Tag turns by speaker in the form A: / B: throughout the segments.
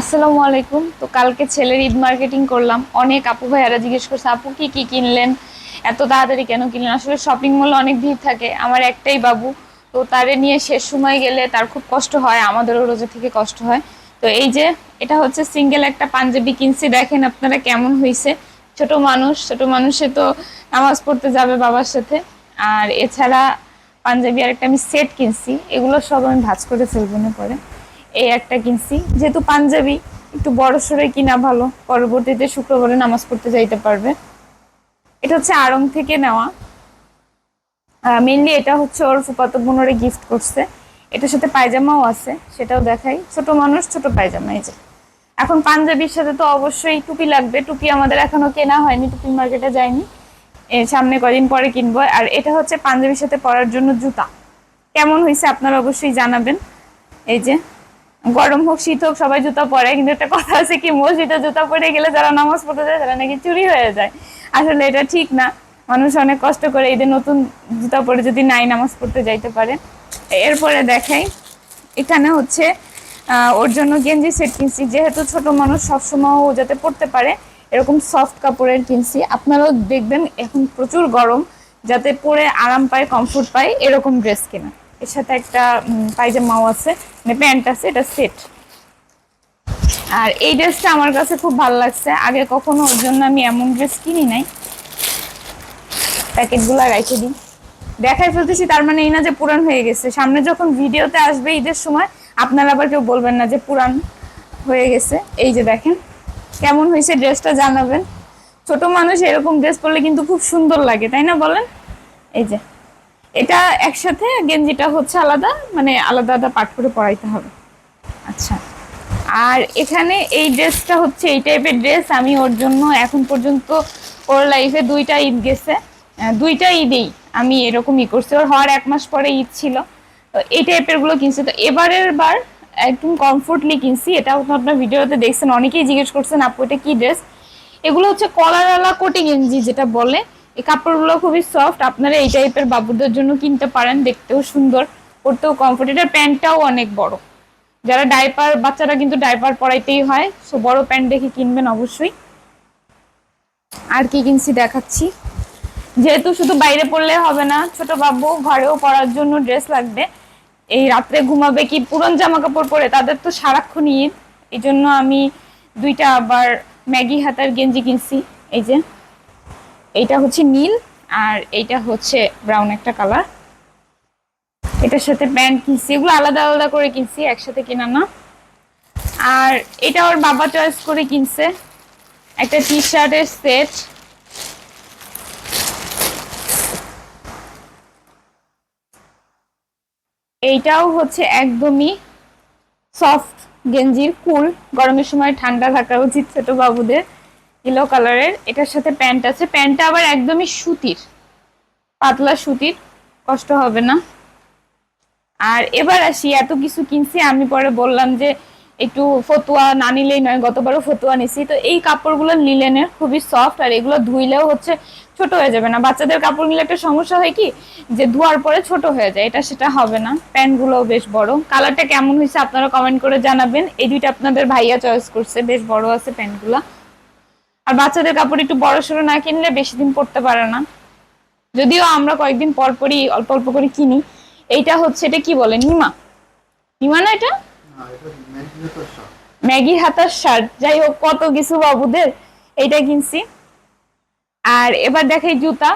A: আসসালামু আলাইকুম। তো কালকে ছেলের ঈদ মার্কেটিং করলাম। অনেক আপু ভাইয়ারা জিজ্ঞেস করছে, আপু, কি কি কিনলেন? এত তাড়াতাড়ি কেন কিনলেন? আসলে শপিং মলে অনেক ভিড় থাকে। আমার একটাই বাবু, তো তারে নিয়ে শেষ সময় গেলে তার খুব কষ্ট হয়, আমাদেরও রোজা থেকে কষ্ট হয়। তো এই যে, এটা হচ্ছে সিঙ্গেল একটা পাঞ্জাবি কিনছি। দেখেন আপনারা কেমন হয়েছে ছোট মানুষ, ছোট মানুষে তো নামাজ পড়তে যাবে বাবার সাথে। আর এছাড়া পাঞ্জাবি আর একটা আমি সেট কিনছি। এগুলো সব আমি ভাজ করে ফেলব না পরে। এই একটা কিনছি। যেহেতু পাঞ্জাবি, একটু বড় সরে কিনা ভালো। পরবর্তীতে শুক্রবারে নামাজ পড়তে যাইতে পারবে। এটা হচ্ছে আড়ং থেকে নেওয়া। মেনলি এটা হচ্ছে ওর ফুপাতো বোনরে গিফট করছে। এটার সাথে পায়জামাও আছে, সেটাও দেখাই। ছোট মানুষ, ছোট পায়জামা, এই যে। এখন পাঞ্জাবির সাথে তো অবশ্যই টুপি লাগবে। টুপি আমাদের এখনও কেনা হয়নি, টুপি মার্কেটে যায়নি। সামনে কদিন পরে কিনবো। আর এটা হচ্ছে পাঞ্জাবির সাথে পরার জন্য জুতা। কেমন হয়েছে আপনারা অবশ্যই জানাবেন। এই যে। গরম হোক, শীত হোক, সবাই জুতা পরে, কিন্তু একটা কথা আছে কি মসজিদে জুতা পরে গেলে যারা নামাজ পড়তে যায়, তারা নাকি চুরি হয়ে যায়। আসলে এটা ঠিক না। মানুষ অনেক কষ্ট করে ঈদের নতুন জুতা পরে যদি নাই নামাজ পড়তে যাইতে পারে। এরপরে দেখাই, এখানে হচ্ছে ওর জন্য গেঞ্জি সেট কিনছি। যেহেতু ছোট মানুষ সবসময় ও যাতে পড়তে পারে, এরকম সফট কাপড়ের কিনছি। আপনারাও দেখবেন, এখন প্রচুর গরম, যাতে পরে আরাম পায় কমফোর্ট পায়, এরকম ড্রেস কেনা। এর সাথে একটা পায়জামাও আছে মানে প্যান্ট আছে, এটা সেট। আর এই ড্রেসটা আমার কাছে খুব ভালো লাগছে। আগে কখনো ওর জন্য আমি এমন ড্রেস কিনি নাই। প্যাকেটগুলো রেখে দিই। দেখাই ফেলতেছি, তার মানে এই না যে পুরান হয়ে গেছে। সামনে যখন ভিডিওতে আসবে ঈদের সময়, আপনারা আবার কেউ বলবেন না যে পুরান হয়ে গেছে। এই যে দেখেন, কেমন হয়েছে ড্রেসটা জানাবেন। ছোট মানুষ এরকম ড্রেস পরলে কিন্তু খুব সুন্দর লাগে, তাই না বলেন? এই যে। এটা একসাথে, গেঞ্জিটা হচ্ছে আলাদা মানে আলাদা আলাদা পাট করে পরাইতে হবে। আচ্ছা। আর এখানে এই ড্রেসটা হচ্ছে এই টাইপের ড্রেস, আমি ওর জন্য এখন পর্যন্ত ওর লাইফে দুইটা ঈদ গেছে। দুইটা ঈদেই আমি এরকমই করছি। ওর হওয়ার এক মাস পরে ঈদ ছিল। তো এই টাইপেরগুলো কিনছি। তো এবারের বার একদম কমফোর্টলি কিনছি। এটাও তো আপনার ভিডিওতে দেখছেন, অনেকেই জিজ্ঞেস করছেন, আপু, এটা কি ড্রেস এগুলো হচ্ছে কলারওয়ালা কোটি গেঞ্জি যেটা বলে। এই কাপড়গুলো খুবই সফট আপনারা এই টাইপের বাবুদের জন্য কিনতে পারেন, দেখতেও সুন্দর, পরতেও কমফোর্ট এটার প্যান্টটাও অনেক বড়। যারা ডাইপার বাচ্চারা কিন্তু ডাইপার পরাইতেই হয় সো বড় প্যান্ট দেখে কিনবেন অবশ্যই। আর কি কিনছি দেখাচ্ছি। যেহেতু শুধু বাইরে পড়লে হবে না, ছোট বাবু ঘরেও পরার জন্য ড্রেস লাগবে। এই রাত্রে ঘুমাবে কি পুরন জামা কাপড় পরে, তাদের তো সারাক্ষণ ঈদ। এই জন্য আমি দুইটা আবার ম্যাগি হাতার গেঞ্জি কিনছি। এই যে এইটা হচ্ছে নীল আর এইটা হচ্ছে ব্রাউন একটা কালার। এটার সাথে প্যান্ট কিনছি, এগুলো আলাদা আলাদা করে কিনছি, একসাথে কিনা না। আর এটা ওর বাবা চয়েস করে কিনছে। একটা টি শার্টের সেট। এইটাও হচ্ছে একদমই সফট গেঞ্জির, কুল। গরমের সময় ঠান্ডা থাকা উচিত ছোট বাবুদের। ইয়েলো কালারের, এটার সাথে প্যান্ট আছে। প্যান্টটা আবার একদমই সুতির, পাতলা সুতির, কষ্ট হবে না। আর এবার আসি, এত কিছু কিনছি, আমি পরে বললাম যে একটু ফতুয়া না নিলেই নয়, গতবারও ফতুয়া নিছি। তো এই কাপড়গুলো লিলেনের খুবই সফট আর এগুলো ধুইলেও হচ্ছে ছোট হয়ে যাবে না। বাচ্চাদের কাপড় নিলে একটা সমস্যা হয় কি? যে ধোয়ার পরে ছোট হয়ে যায়, এটা সেটা হবে না। প্যান্টগুলোও বেশ বড়। কালারটা কেমন হয়েছে আপনারা কমেন্ট করে জানাবেন। এই দুইটা আপনাদের ভাইয়া চয়েস করছে, বেশ বড় আছে প্যান্টগুলো। আর বাচ্চাদের কাপড় একটু বড় সড়ো না কিনলে বেশি দিন পরতে পারে না। যদিও আমরা কয়েকদিন পর পরই অল্প অল্প করে কিনি। এইটা হচ্ছে এটা কি বলে নিমা? নিমা না এটা?
B: এটা।
A: ম্যাগি হাতার শার্ট। যাই হোক কত কিছু বাবুদের এইটা কিনছি। আর এবার দেখাই জুতা।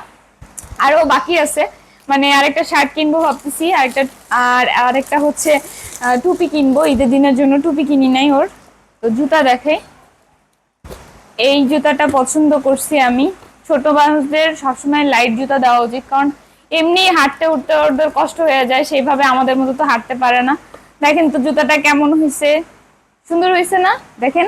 A: আরও বাকি আছে। মানে আরেকটা শার্ট কিনবো ভাবতেছি আরেকটা আর আরেকটা হচ্ছে টুপি কিনবো। ঈদের দিনের জন্য টুপি কিনি নাই ওর। তো জুতা দেখাই। এই জুতাটা পছন্দ করছি আমি। ছোট মানুষদের সবসময় লাইট জুতা দেওয়া উচিত, কারণ এমনি হাঁটতে, উঠতে ওদের কষ্ট হয়ে যায়, সেইভাবে আমাদের মতো তো হাঁটতে পারে না। দেখেন তো জুতাটা কেমন হয়েছে সুন্দর হয়েছে না? দেখেন।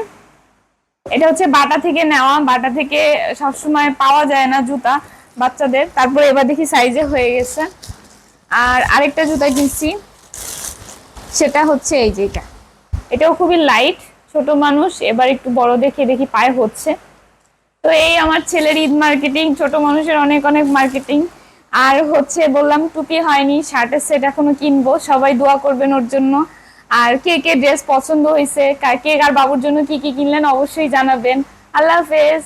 A: এটা হচ্ছে বাটা থেকে নেওয়া, বাটা থেকে সবসময় পাওয়া যায় না জুতা বাচ্চাদের। তারপরে এবার দেখি সাইজে হয়ে গেছে। আর আরেকটা জুতা কিনছি, সেটা হচ্ছে এই যে এটা। এটাও খুবই লাইট ছোট মানুষ, এবার একটু বড় দেখে দেখি পায়ে হচ্ছে। তো এই আমার ছেলের ঈদ মার্কেটিং ছোট মানুষের অনেক অনেক মার্কেটিং আর হচ্ছে বললাম, টুপি হয়নি শার্টের সেট এখনও কিনবো। সবাই দোয়া করবেন ওর জন্য। আর কে কে ড্রেস পছন্দ হয়েছে কে কার বাবুর জন্য কি কি কিনলেন অবশ্যই জানাবেন। আল্লাহ হাফেজ।